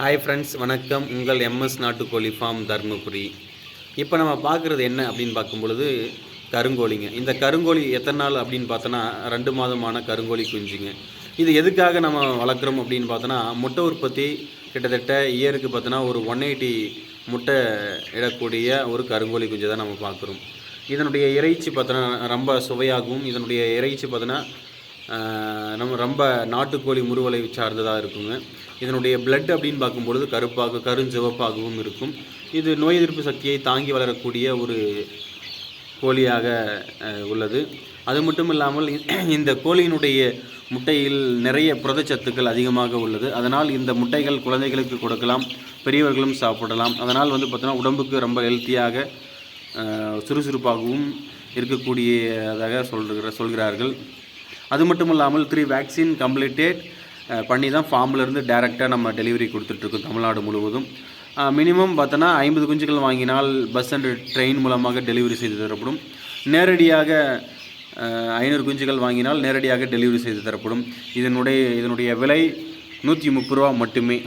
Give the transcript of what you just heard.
Hi friends வணக்கம். உங்கள் MS நாட்டுக்கோழி ஃபார்ம் தருமபுரி. இப்போ நம்ம பார்க்குறது என்ன அப்படின்னு பார்க்கும் பொழுது கருங்கோழிங்க. இந்த கருங்கோழி எத்தனை நாள் அப்படின்னு பார்த்தோன்னா ரெண்டு மாதமான கருங்கோழி குஞ்சுங்க. இது எதுக்காக நம்ம வளர்க்குறோம் அப்படின்னு பார்த்தோன்னா முட்டை உற்பத்தி கிட்டத்தட்ட இயருக்கு பார்த்தோன்னா ஒரு ஒன் எயிட்டி முட்டை இடக்கூடிய ஒரு கருங்கோழி குஞ்சை தான் நம்ம பார்க்குறோம். இதனுடைய இறைச்சி பார்த்தோன்னா ரொம்ப சுவையாகவும் இதனுடைய இறைச்சி பார்த்தோன்னா நம்ம ரொம்ப நாட்டுக்கோழி முறுவலை சார்ந்ததாக இருக்குங்க. இதனுடைய பிளட் அப்படின்னு பார்க்கும்பொழுது கருப்பாக கருஞ்சிவப்பாகவும் இருக்கும். இது நோய் எதிர்ப்பு சக்தியை தாங்கி வளரக்கூடிய ஒரு கோழியாக உள்ளது. அது மட்டும் இல்லாமல் இந்த கோழியினுடைய முட்டையில் நிறைய புரதச்சத்துக்கள் அதிகமாக உள்ளது. அதனால் இந்த முட்டைகள் குழந்தைகளுக்கு கொடுக்கலாம் பெரியவர்களும் சாப்பிடலாம். அதனால் வந்து பார்த்தோன்னா உடம்புக்கு ரொம்ப ஹெல்த்தியாக சுறுசுறுப்பாகவும் இருக்கக்கூடியதாக சொல்கிற சொல்கிறார்கள். அது மட்டும் இல்லாமல் த்ரீ வேக்சின் கம்ப்ளீட்டட் பண்ணி தான் ஃபார்ம்லேருந்து டேரெக்டாக நம்ம டெலிவரி கொடுத்துட்ருக்கோம் தமிழ்நாடு முழுவதும். மினிமம் பார்த்தோன்னா ஐம்பது குஞ்சுகள் வாங்கினால் பஸ் அண்ட் ட்ரெயின் மூலமாக டெலிவரி செய்து தரப்படும். நேரடியாக ஐநூறு குஞ்சுகள் வாங்கினால் நேரடியாக டெலிவரி செய்து தரப்படும். இதனுடைய இதனுடைய விலை நூற்றி முப்பது ரூபா மட்டுமே.